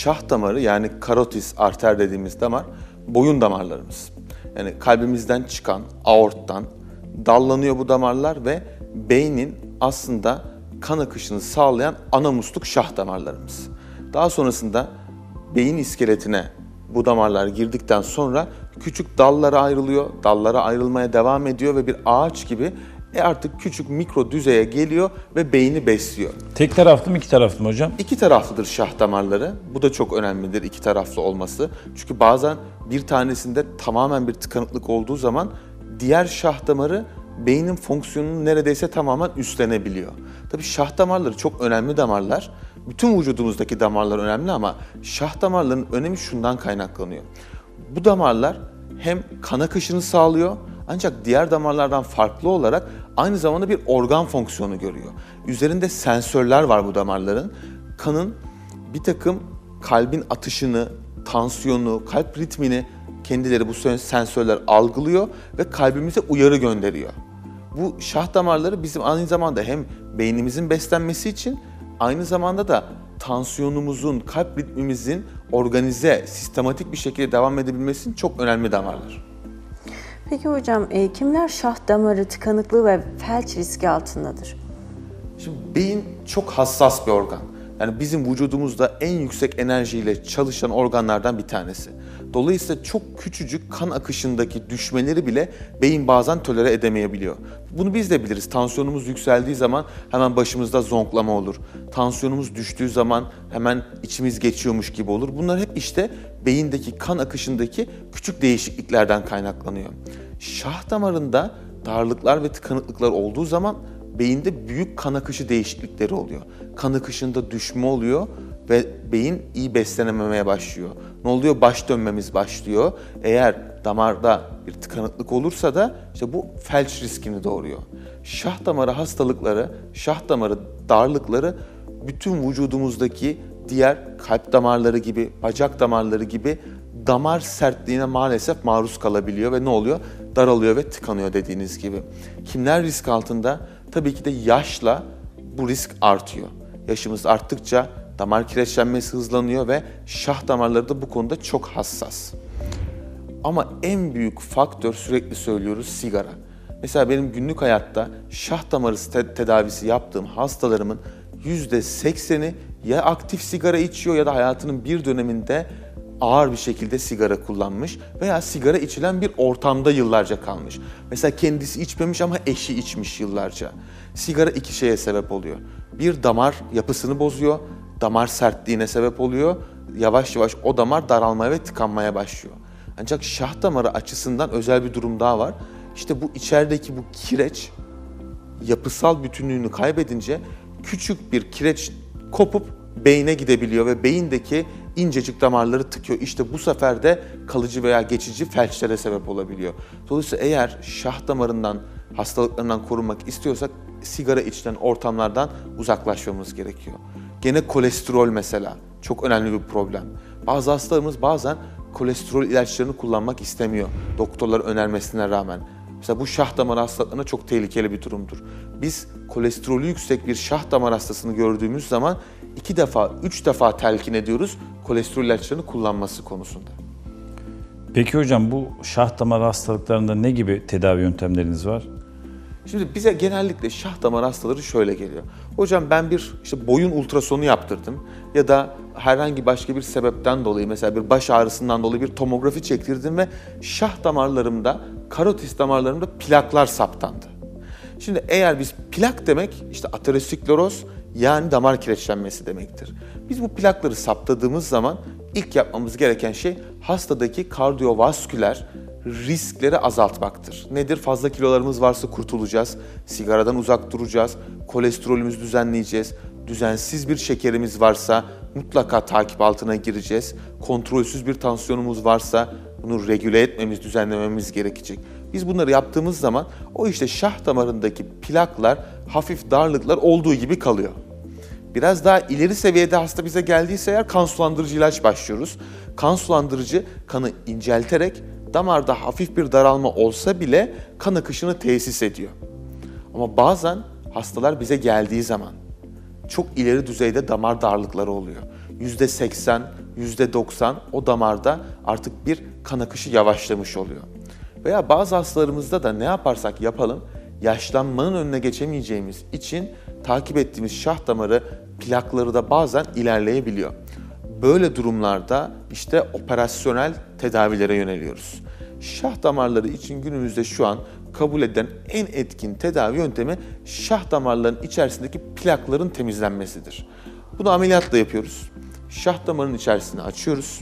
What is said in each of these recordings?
şah damarı yani karotis arter dediğimiz damar boyun damarlarımız. Yani kalbimizden çıkan aorttan dallanıyor bu damarlar ve beynin aslında kan akışını sağlayan ana musluk şah damarlarımız. Daha sonrasında beyin iskeletine bu damarlar girdikten sonra küçük dallara ayrılıyor. Dallara ayrılmaya devam ediyor ve bir ağaç gibi e artık küçük mikro düzeye geliyor ve beyni besliyor. Tek taraflı mı iki taraflı mı hocam? İki taraflıdır şah damarları. Bu da çok önemlidir iki taraflı olması. Çünkü bazen bir tanesinde tamamen bir tıkanıklık olduğu zaman diğer şah damarı beynin fonksiyonunu neredeyse tamamen üstlenebiliyor. Tabii şah damarları çok önemli damarlar. Bütün vücudumuzdaki damarlar önemli ama şah damarlarının önemi şundan kaynaklanıyor. Bu damarlar hem kan akışını sağlıyor ancak diğer damarlardan farklı olarak aynı zamanda bir organ fonksiyonu görüyor. Üzerinde sensörler var bu damarların. Kanın bir takım kalbin atışını, tansiyonu, kalp ritmini kendileri bu sensörler algılıyor ve kalbimize uyarı gönderiyor. Bu şah damarları bizim aynı zamanda hem beynimizin beslenmesi için aynı zamanda da tansiyonumuzun, kalp ritmimizin organize, sistematik bir şekilde devam edebilmesi için çok önemli damarlar. Peki hocam e, kimler şah damarı tıkanıklığı ve felç riski altındadır? Şimdi beyin çok hassas bir organ. Yani bizim vücudumuzda en yüksek enerjiyle çalışan organlardan bir tanesi. Dolayısıyla çok küçücük kan akışındaki düşmeleri bile beyin bazen tolere edemeyebiliyor. Bunu biz de biliriz. Tansiyonumuz yükseldiği zaman hemen başımızda zonklama olur. Tansiyonumuz düştüğü zaman hemen içimiz geçiyormuş gibi olur. Bunlar hep işte beyindeki kan akışındaki küçük değişikliklerden kaynaklanıyor. Şah damarında darlıklar ve tıkanıklıklar olduğu zaman beyinde büyük kan akışı değişiklikleri oluyor. Kan akışında düşme oluyor ve beyin iyi beslenememeye başlıyor. Ne oluyor? Baş dönmemiz başlıyor. Eğer damarda bir tıkanıklık olursa da işte bu felç riskini doğuruyor. Şah damarı hastalıkları, şah damarı darlıkları bütün vücudumuzdaki diğer kalp damarları gibi, bacak damarları gibi damar sertliğine maalesef maruz kalabiliyor ve ne oluyor? Daralıyor ve tıkanıyor dediğiniz gibi. Kimler risk altında? Tabii ki de yaşla bu risk artıyor. Yaşımız arttıkça damar kireçlenmesi hızlanıyor ve şah damarları da bu konuda çok hassas. Ama en büyük faktör sürekli söylüyoruz sigara. Mesela benim günlük hayatta şah damarı te- tedavisi yaptığım hastalarımın %80'i ya aktif sigara içiyor ya da hayatının bir döneminde ağır bir şekilde sigara kullanmış veya sigara içilen bir ortamda yıllarca kalmış. Mesela kendisi içmemiş ama eşi içmiş yıllarca. Sigara iki şeye sebep oluyor. Bir damar yapısını bozuyor, damar sertliğine sebep oluyor. Yavaş yavaş o damar daralmaya ve tıkanmaya başlıyor. Ancak şah damarı açısından özel bir durum daha var. İşte bu içerideki bu kireç yapısal bütünlüğünü kaybedince küçük bir kireç kopup beyne gidebiliyor ve beyindeki incecik damarları tıkıyor. İşte bu sefer de kalıcı veya geçici felçlere sebep olabiliyor. Dolayısıyla eğer şah damarından hastalıklarından korunmak istiyorsak sigara içilen ortamlardan uzaklaşmamız gerekiyor. Gene kolesterol mesela çok önemli bir problem. Bazı hastalarımız bazen kolesterol ilaçlarını kullanmak istemiyor doktorlar önermesine rağmen. Mesela bu şah damarı hastalıklarına çok tehlikeli bir durumdur. Biz kolesterolü yüksek bir şah damar hastasını gördüğümüz zaman iki defa, üç defa telkin ediyoruz kolesterol ilaçlarını kullanması konusunda. Peki hocam bu şah damar hastalıklarında ne gibi tedavi yöntemleriniz var? Şimdi bize genellikle şah damar hastaları şöyle geliyor. Hocam ben bir işte boyun ultrasonu yaptırdım ya da herhangi başka bir sebepten dolayı mesela bir baş ağrısından dolayı bir tomografi çektirdim ve şah damarlarımda, karotis damarlarımda plaklar saptandı. Şimdi eğer biz plak demek işte ateroskleroz yani damar kireçlenmesi demektir. Biz bu plakları saptadığımız zaman ilk yapmamız gereken şey hastadaki kardiyovasküler riskleri azaltmaktır. Nedir? Fazla kilolarımız varsa kurtulacağız, sigaradan uzak duracağız, kolesterolümüzü düzenleyeceğiz, düzensiz bir şekerimiz varsa mutlaka takip altına gireceğiz. Kontrolsüz bir tansiyonumuz varsa bunu regüle etmemiz, düzenlememiz gerekecek. Biz bunları yaptığımız zaman o işte şah damarındaki plaklar, hafif darlıklar olduğu gibi kalıyor. Biraz daha ileri seviyede hasta bize geldiyse eğer kan sulandırıcı ilaç başlıyoruz. Kan sulandırıcı kanı incelterek damarda hafif bir daralma olsa bile kan akışını tesis ediyor. Ama bazen hastalar bize geldiği zaman çok ileri düzeyde damar darlıkları oluyor. %80, %90 o damarda artık bir kan akışı yavaşlamış oluyor. Veya bazı hastalarımızda da ne yaparsak yapalım yaşlanmanın önüne geçemeyeceğimiz için takip ettiğimiz şah damarı plakları da bazen ilerleyebiliyor. Böyle durumlarda işte operasyonel tedavilere yöneliyoruz. Şah damarları için günümüzde şu an kabul edilen en etkin tedavi yöntemi şah damarlarının içerisindeki plakların temizlenmesidir. Bunu ameliyatla yapıyoruz. Şah damarının içerisini açıyoruz.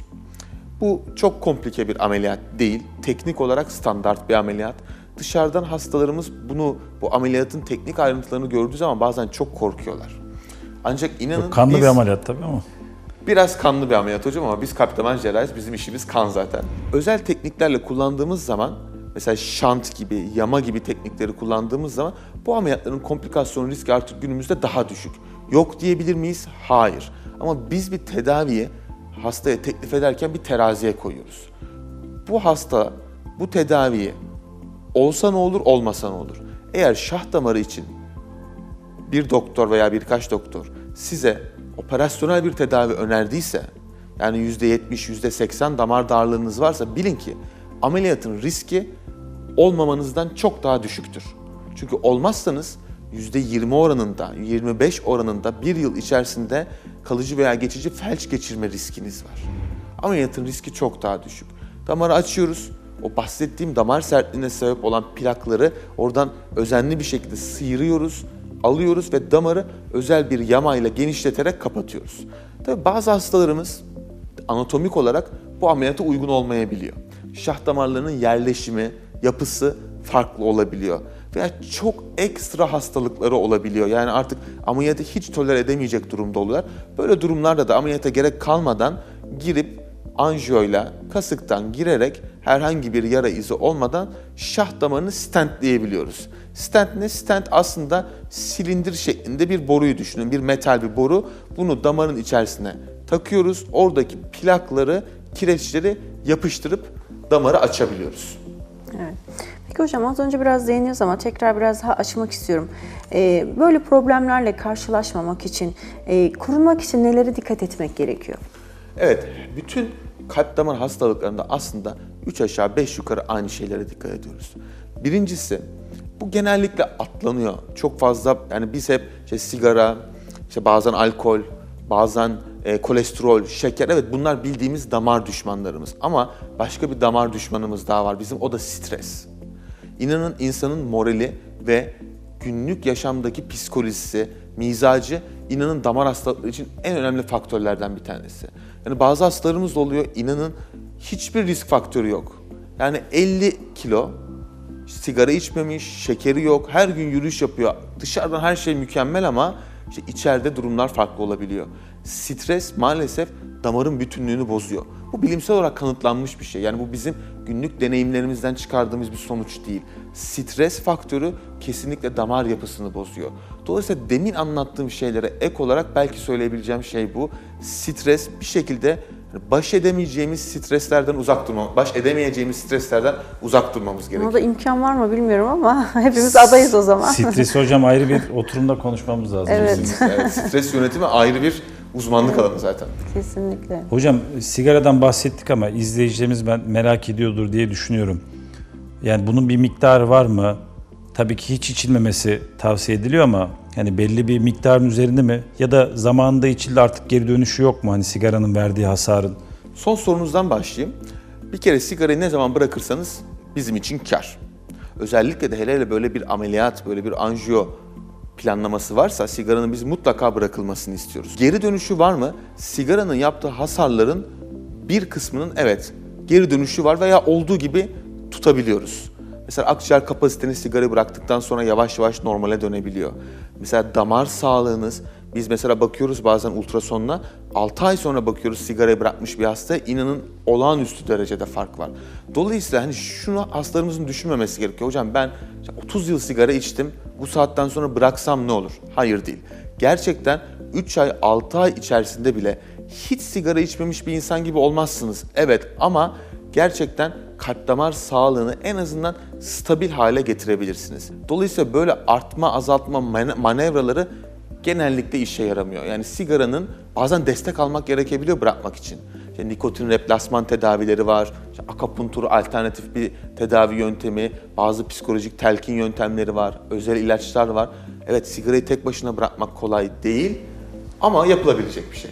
Bu çok komplike bir ameliyat değil. Teknik olarak standart bir ameliyat. Dışarıdan hastalarımız bunu bu ameliyatın teknik ayrıntılarını gördüğü zaman bazen çok korkuyorlar. Ancak inanın Kanlı biz bir ameliyat tabii ama. Biraz kanlı bir ameliyat hocam ama biz kalp damar bizim işimiz kan zaten. Özel tekniklerle kullandığımız zaman mesela şant gibi, yama gibi teknikleri kullandığımız zaman bu ameliyatların komplikasyon riski artık günümüzde daha düşük. Yok diyebilir miyiz? Hayır. Ama biz bir tedaviyi hastaya teklif ederken bir teraziye koyuyoruz. Bu hasta bu tedaviyi olsa ne olur, olmasa ne olur? Eğer şah damarı için bir doktor veya birkaç doktor size operasyonel bir tedavi önerdiyse, yani %70, %80 damar darlığınız varsa bilin ki ameliyatın riski olmamanızdan çok daha düşüktür. Çünkü olmazsanız %20 oranında, 25 oranında bir yıl içerisinde kalıcı veya geçici felç geçirme riskiniz var. Ameliyatın riski çok daha düşük. Damarı açıyoruz. O bahsettiğim damar sertliğine sebep olan plakları oradan özenli bir şekilde sıyırıyoruz, alıyoruz ve damarı özel bir yamayla genişleterek kapatıyoruz. Tabii bazı hastalarımız anatomik olarak bu ameliyata uygun olmayabiliyor. Şah damarlarının yerleşimi, yapısı farklı olabiliyor. Veya çok ekstra hastalıkları olabiliyor. Yani artık ameliyatı hiç tolere edemeyecek durumda oluyorlar. Böyle durumlarda da ameliyata gerek kalmadan girip anjiyoyla kasıktan girerek herhangi bir yara izi olmadan şah damarını stentleyebiliyoruz. Stent ne? Stent aslında silindir şeklinde bir boruyu düşünün. Bir metal bir boru. Bunu damarın içerisine takıyoruz. Oradaki plakları, kireçleri yapıştırıp damarı açabiliyoruz. Evet. Peki hocam az önce biraz değiniyoruz ama tekrar biraz daha açmak istiyorum. Ee, böyle problemlerle karşılaşmamak için, e, korunmak için nelere dikkat etmek gerekiyor? Evet, bütün kalp damar hastalıklarında aslında 3 aşağı 5 yukarı aynı şeylere dikkat ediyoruz. Birincisi, bu genellikle atlanıyor. Çok fazla yani biz hep işte sigara, işte bazen alkol, bazen e, kolesterol, şeker evet bunlar bildiğimiz damar düşmanlarımız. Ama başka bir damar düşmanımız daha var bizim o da stres. İnanın insanın morali ve günlük yaşamdaki psikolojisi, mizacı inanın damar hastalıkları için en önemli faktörlerden bir tanesi. Yani bazı hastalarımız oluyor inanın hiçbir risk faktörü yok. Yani 50 kilo sigara içmemiş, şekeri yok, her gün yürüyüş yapıyor. Dışarıdan her şey mükemmel ama işte içeride durumlar farklı olabiliyor. Stres maalesef damarın bütünlüğünü bozuyor. Bu bilimsel olarak kanıtlanmış bir şey. Yani bu bizim günlük deneyimlerimizden çıkardığımız bir sonuç değil. Stres faktörü kesinlikle damar yapısını bozuyor. Dolayısıyla demin anlattığım şeylere ek olarak belki söyleyebileceğim şey bu. Stres bir şekilde baş edemeyeceğimiz streslerden uzak durmamız, baş edemeyeceğimiz streslerden uzak durmamız gerekiyor. Da imkan var mı bilmiyorum ama hepimiz adayız o zaman. Stresi hocam ayrı bir oturumda konuşmamız lazım. Evet. bizim. Evet, stres yönetimi ayrı bir uzmanlık alanı zaten. Kesinlikle. Hocam sigaradan bahsettik ama izleyicilerimiz ben merak ediyordur diye düşünüyorum. Yani bunun bir miktarı var mı? Tabii ki hiç içilmemesi tavsiye ediliyor ama hani belli bir miktarın üzerinde mi? Ya da zamanında içildi artık geri dönüşü yok mu? Hani sigaranın verdiği hasarın. Son sorunuzdan başlayayım. Bir kere sigarayı ne zaman bırakırsanız bizim için kar. Özellikle de hele hele böyle bir ameliyat, böyle bir anjiyo planlaması varsa sigaranın biz mutlaka bırakılmasını istiyoruz. Geri dönüşü var mı? Sigaranın yaptığı hasarların bir kısmının evet geri dönüşü var veya olduğu gibi tutabiliyoruz. Mesela akciğer kapasiteniz sigarayı bıraktıktan sonra yavaş yavaş normale dönebiliyor. Mesela damar sağlığınız, biz mesela bakıyoruz bazen ultrasonla 6 ay sonra bakıyoruz sigarayı bırakmış bir hastaya inanın olağanüstü derecede fark var. Dolayısıyla hani şunu hastalarımızın düşünmemesi gerekiyor. Hocam ben işte 30 yıl sigara içtim bu saatten sonra bıraksam ne olur? Hayır değil. Gerçekten 3 ay 6 ay içerisinde bile hiç sigara içmemiş bir insan gibi olmazsınız. Evet ama gerçekten kalp damar sağlığını en azından stabil hale getirebilirsiniz. Dolayısıyla böyle artma azaltma mane- manevraları genellikle işe yaramıyor. Yani sigaranın bazen destek almak gerekebiliyor bırakmak için. İşte nikotin replasman tedavileri var. İşte akapuntur alternatif bir tedavi yöntemi. Bazı psikolojik telkin yöntemleri var. Özel ilaçlar var. Evet sigarayı tek başına bırakmak kolay değil ama yapılabilecek bir şey.